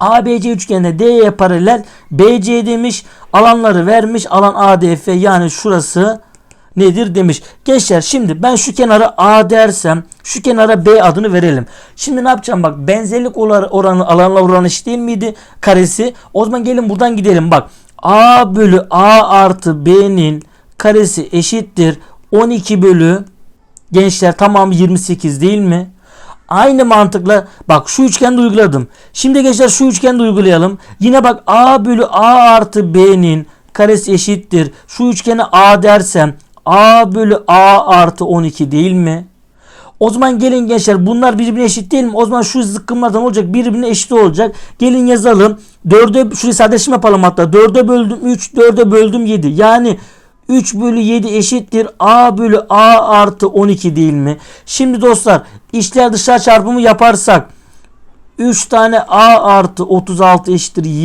ABC üçgeninde D'ye paralel BC demiş. Alanları vermiş. Alan ADF yani şurası nedir demiş. Gençler şimdi ben şu kenara A dersem şu kenara B adını verelim. Şimdi ne yapacağım bak benzerlik oranı alanla oranı eşit değil miydi karesi? O zaman gelin buradan gidelim bak. A bölü A artı B'nin karesi eşittir 12 bölü gençler tamam 28 değil mi? Aynı mantıkla bak şu üçgende uyguladım. Şimdi gençler şu üçgende uygulayalım. Yine bak A bölü A artı B'nin karesi eşittir. Şu üçgene A dersem A bölü A artı 12 değil mi? O zaman gelin gençler bunlar birbirine eşit değil mi? O zaman şu zıkkımlardan olacak birbirine eşit olacak. Gelin yazalım. 4'e şurayı sadeleştirme yapalım hatta. 4'e böldüm 3, 4'e böldüm 7. Yani 3 bölü 7 eşittir A bölü A artı 12 değil mi? Şimdi dostlar içler dışlar çarpımı yaparsak 3 tane A artı 36 eşittir